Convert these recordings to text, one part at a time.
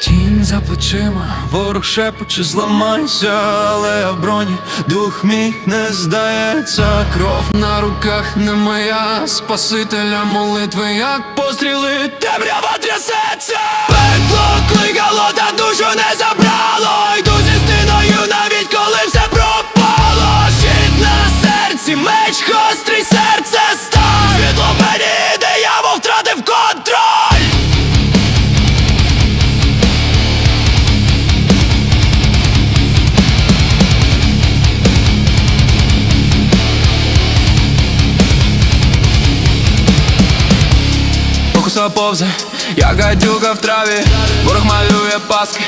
Тінь за плечима, ворог шепоче, зламайся, але я в броні, дух мій не здається, кров на руках не моя, спасителя молитви, як постріли, темрява трясеться, пекло кликало, Фокуса повзе, я гадюка в траві, ворог малює паски,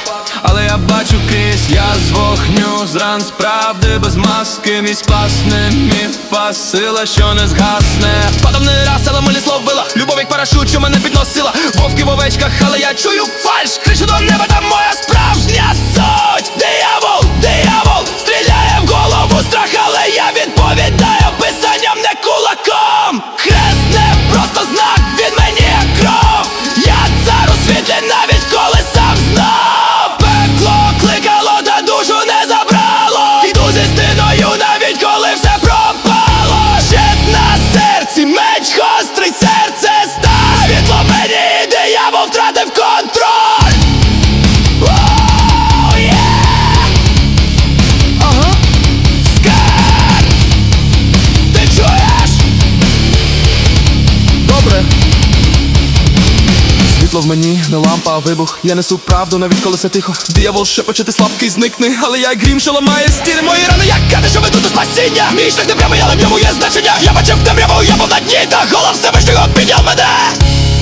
але я бачу крізь, я з вогню, зран з правди без маски, мій спас не міфа, сила, що не згасне. Падав не раз, але милі словила, любов як парашут, що мене підносила, вовки в овечках, але я чую фальш, кричу до неба, там лампа, вибух. Я несу правду, навіть коли все тихо. Диявол шепоче, ти слабкий, зникни. Але я грім, що ламає стіни мої рани, як кати, що веду до спасіння. Мій шлях не прямий, але в ньому є значення. Я бачив темряву, я був на дні, та голос Всевишнього підняв мене.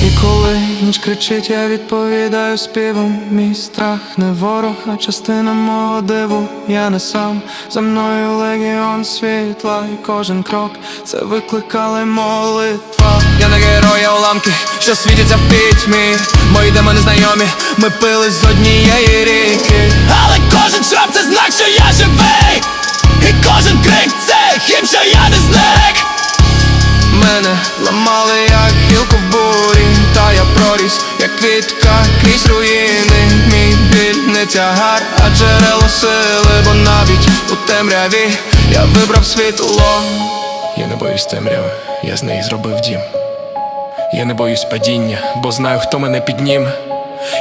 І коли ніч кричить, я відповідаю співом. Мій страх не ворог, а частина мого диву. Я не сам за мною легіон світла, і кожен крок це викликали молитва. Я не герой, я уламки, що світяться в пітьмі. Мої демони знайомі, ми пили з однієї ріки. Але кожен шрам це знак, що я живий. І кожен крик це хім, що я не зник. Мене ламали як гілку в квітка крізь руїни. Мій біль не тягар, а джерело сили, бо навіть у темряві я вибрав світло. Я не боюсь темряви, я з неї зробив дім. Я не боюсь падіння, бо знаю, хто мене піднім.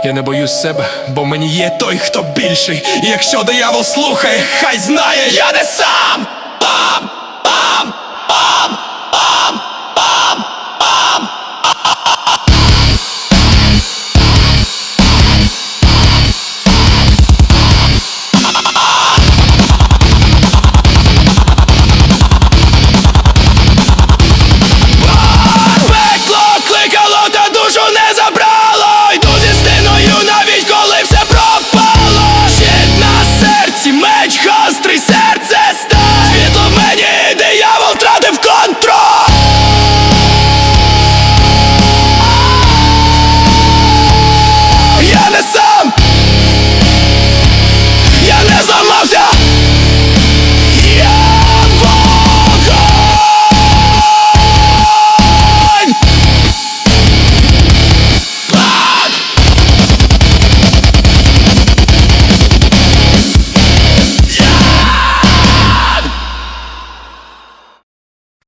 Я не боюсь себе, бо мені є той, хто більший. І якщо диявол слухає, хай знає, я не сам.